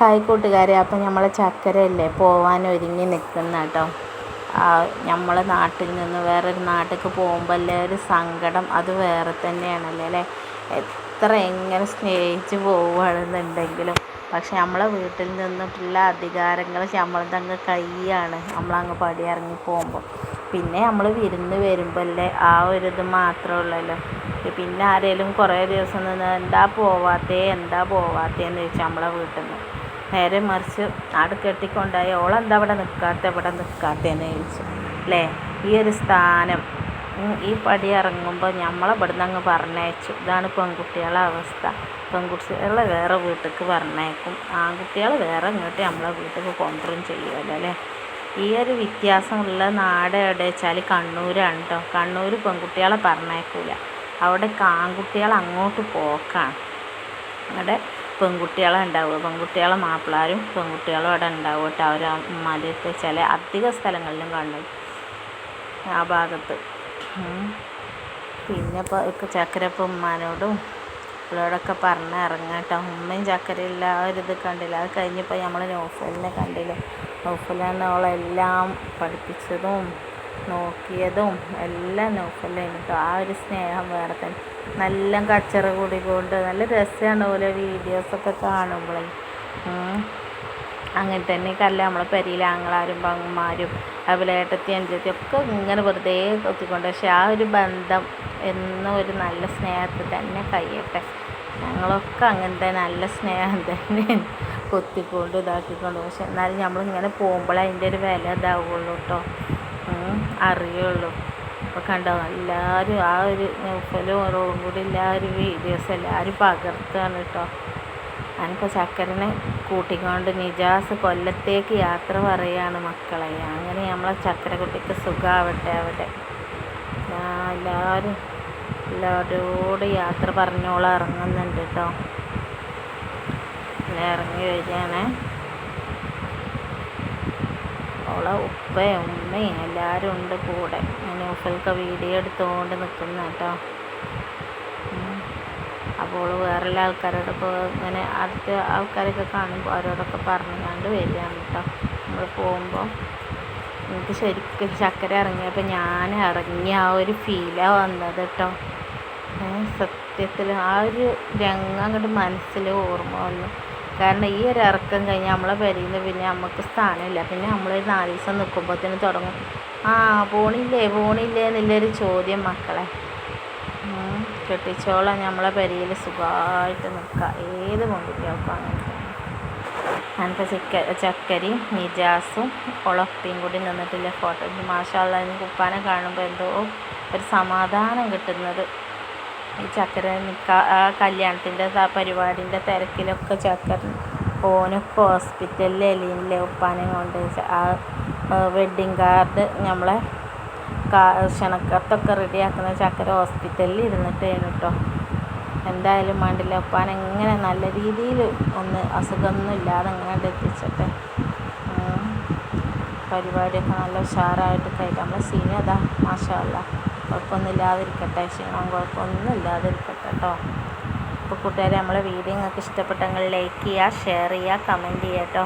Hi കൂട്ടുകാരെ അപ്പം നമ്മൾ ചക്കരയല്ലേ? പോവാൻ ഒരുങ്ങി നിൽക്കുന്ന കേട്ടോ. നമ്മളെ നാട്ടിൽ നിന്ന് വേറൊരു നാട്ടിലേക്ക് പോകുമ്പോൾ അല്ലേ ഒരു സങ്കടം. അത് വേറെ തന്നെയാണല്ലേ അല്ലേ? എത്ര എങ്ങനെ സ്നേഹിച്ച് പോവുകയാണെന്നുണ്ടെങ്കിലും. പക്ഷെ നമ്മളെ വീട്ടിൽ നിന്നിട്ടുള്ള അധികാരങ്ങൾ നമ്മളതങ്ങ് കൈയാണ്. നമ്മളങ്ങ് പടിയിറങ്ങി പോകുമ്പോൾ. പിന്നെ നമ്മൾ വിരുന്ന് വരുമ്പോൾ അല്ലേ ആ ഒരു ഇത് മാത്രമേ ഉള്ളല്ലോ. പിന്നെ ആരെങ്കിലും കുറേ ദിവസം നിന്ന് എന്താ പോവാത്തേ? എന്താ പോവാത്തേന്ന് ചോദിച്ചാൽ നമ്മളെ വീട്ടിൽ നിന്ന്. നേരെ മറിച്ച് ആട് കെട്ടിക്കൊണ്ടായി ഓളെന്താ ഇവിടെ നിൽക്കാത്ത ഇവിടെ നിൽക്കാത്തതെന്ന് ചോദിച്ചു. അല്ലേ ഈ ഒരു സ്ഥാനം. ഈ പടി ഇറങ്ങുമ്പോൾ നമ്മളെ ഇവിടുന്ന് അങ്ങ് പറഞ്ഞയച്ചു. ഇതാണ് പെൺകുട്ടികളെ അവസ്ഥ. പെൺകുട്ടികളെ വേറെ വീട്ടിലേക്ക് പറഞ്ഞയക്കും. ആൺകുട്ടികൾ വേറെ ഇങ്ങോട്ട് നമ്മളെ വീട്ടിലേക്ക് കൊണ്ടുവരും ചെയ്യുമല്ലോ അല്ലേ ഈ ഒരു വ്യത്യാസമുള്ള നാട് എവിടെ വെച്ചാൽ കണ്ണൂരാണ് കേട്ടോ കണ്ണൂർ പെൺകുട്ടികളെ പറഞ്ഞേക്കില്ല അവിടെ ആൺകുട്ടികൾ അങ്ങോട്ട് പോക്കാണ്. അവിടെ പെൺകുട്ടികളെ ഉണ്ടാവുക പെൺകുട്ടികളെ മാപ്പിളാരും പെൺകുട്ടികളും അവിടെ ഉണ്ടാവും കേട്ടോ. അവർ ഉമ്മാന്റെയൊക്കെ ചില അധിക സ്ഥലങ്ങളിലും കാണും ആ ഭാഗത്ത്. പിന്നെ ഇപ്പോൾ ഇപ്പം ചക്കര ഇപ്പോൾ ഉമ്മാനോടും ഇവളോടൊക്കെ പറഞ്ഞ് കേട്ടോ. ഉമ്മയും ചക്കരയില്ല ആ കണ്ടില്ല? അത് കഴിഞ്ഞപ്പോൾ നമ്മൾ നോഫലിനെ കണ്ടില്ല? നോഫലാണ് അവളെല്ലാം പഠിപ്പിച്ചതും നോക്കിയതും എല്ലാം നോക്കല്ലേ? കേട്ടോ ആ ഒരു സ്നേഹം വേറെ തന്നെ. നല്ല കച്ചറ കൂടിക്കൊണ്ട് നല്ല രസമാണ് ഓരോ വീഡിയോസൊക്കെ കാണുമ്പോഴേ അങ്ങനെ തന്നെ കല്ല നമ്മളെ പെരയിൽ ആങ്ങളാരും പങ്ങന്മാരും അതുപോലെ ഏട്ടത്തി അഞ്ചത്തി ഒക്കെ ഇങ്ങനെ വെറുതെ കൊത്തിക്കൊണ്ട്. പക്ഷെ ആ ഒരു ബന്ധം എന്നും ഒരു നല്ല സ്നേഹത്തിൽ തന്നെ കഴിയട്ടെ. ഞങ്ങളൊക്കെ അങ്ങനത്തെ നല്ല സ്നേഹം തന്നെ കൊത്തിക്കൊണ്ട് ഇതാക്കിക്കൊണ്ട്. പക്ഷെ എന്നാലും നമ്മളിങ്ങനെ പോകുമ്പോൾ അതിന്റെ ഒരു വില ഇതാവുള്ളൂ കേട്ടോ അറിയുള്ളൂ. അപ്പോൾ കണ്ടോ എല്ലാവരും ആ ഒരു നൂപ്പലും ഓരോടും കൂടി എല്ലാവരും വീഡിയോസ് എല്ലാവരും പകർത്തുകയാണ് കേട്ടോ. ഞാനിപ്പോൾ ചക്കരനെ കൂട്ടിക്കൊണ്ട് നിജാസ് കൊല്ലത്തേക്ക് യാത്ര പറയുകയാണ് മക്കളെ. അങ്ങനെ നമ്മളെ ചക്കര കുട്ടിക്ക് സുഖമാവട്ടെ അവിടെ എല്ലാവരും എല്ലാവരോട് യാത്ര പറഞ്ഞോളം ഇറങ്ങുന്നുണ്ട് കേട്ടോ. ഇറങ്ങി വരികയാണേ. ഓളെ ഉപ്പയും ഉമ്മയും എല്ലാവരും ഉണ്ട് കൂടെ. നൗഫൽക്ക് വീഡിയോ എടുത്തുകൊണ്ട് നിൽക്കുന്ന കേട്ടോ. അപ്പോൾ വേറെ ആൾക്കാരോടൊക്കെ ഇങ്ങനെ അടുത്ത ആൾക്കാരൊക്കെ കാണുമ്പോൾ അവരോടൊക്കെ പറഞ്ഞുകൊണ്ട് വരികയാണ് കേട്ടോ. നമ്മൾ പോകുമ്പോൾ എനിക്ക് ശരിക്കും ചക്കര ഇറങ്ങിയപ്പോൾ ഞാൻ ഇറങ്ങിയ ആ ഒരു ഫീലാണ് വന്നത് കേട്ടോ. സത്യത്തിൽ ആ ഒരു രംഗം അങ്ങോട്ട് മനസ്സിൽ ഓർമ്മ വന്നു. കാരണം ഈ ഒരു ഇറക്കം കഴിഞ്ഞാൽ നമ്മളെ പെരയിൽ പിന്നെ നമുക്ക് സ്ഥാനമില്ല. പിന്നെ നമ്മൾ നാല് ദിവസം നിൽക്കുമ്പോഴത്തേന് തുടങ്ങും. ആ പോണില്ലേ പോണില്ലേ എന്നുള്ളൊരു ചോദ്യം മക്കളെ. കെട്ടിച്ചോളം. നമ്മളെ പെരയിൽ സുഖമായിട്ട് നിൽക്കുക ഏത് പെൺകുട്ടികൾക്കും അങ്ങനെ ഞാനിപ്പോൾ ചിക്ക ചക്കരയും നിജാസും ഉളപ്പിയും കൂടി നിന്നിട്ടില്ല ഫോട്ടോ. മാഷാള്ള കുപ്പാനെ കാണുമ്പോൾ എന്തോ ഒരു സമാധാനം കിട്ടുന്നത്. ഈ ചക്കര ആ കല്യാണത്തിന്റെ പരിപാടിന്റെ തിരക്കിലൊക്കെ ചക്കര ഓനൊക്കെ ഹോസ്പിറ്റലിൽ എലിയിലെ ഉപ്പാനെ കൊണ്ട് ആ വെഡ്ഡിങ് കാർഡ് നമ്മളെ ക്ഷണക്കത്തൊക്കെ റെഡിയാക്കുന്ന ചക്കര ഹോസ്പിറ്റലിൽ ഇരുന്നിട്ടേനു കേട്ടോ എന്തായാലും വേണ്ടില്ല ഉപ്പാൻ എങ്ങനെ നല്ല രീതിയിൽ ഒന്ന് അസുഖമൊന്നും ഇല്ലാതെ എങ്ങനെ എത്തിച്ചിട്ട്. പരിപാടിയൊക്കെ നല്ല ഉഷാറായിട്ട് കഴിക്കാം നമ്മളെ സീനതാ മാഷല്ല കുഴപ്പമൊന്നും ഇല്ലാതിരിക്കട്ടെ ക്ഷീണം കുഴപ്പമൊന്നും ഇല്ലാതിരിക്കട്ടെ കേട്ടോ അപ്പോൾ കൂട്ടുകാരെ നമ്മളെ വീഡിയോ നിങ്ങൾക്ക് ഇഷ്ടപ്പെട്ടെങ്കിൽ ലൈക്ക് ചെയ്യുക ഷെയർ ചെയ്യുക കമന്റ് ചെയ്യുക കേട്ടോ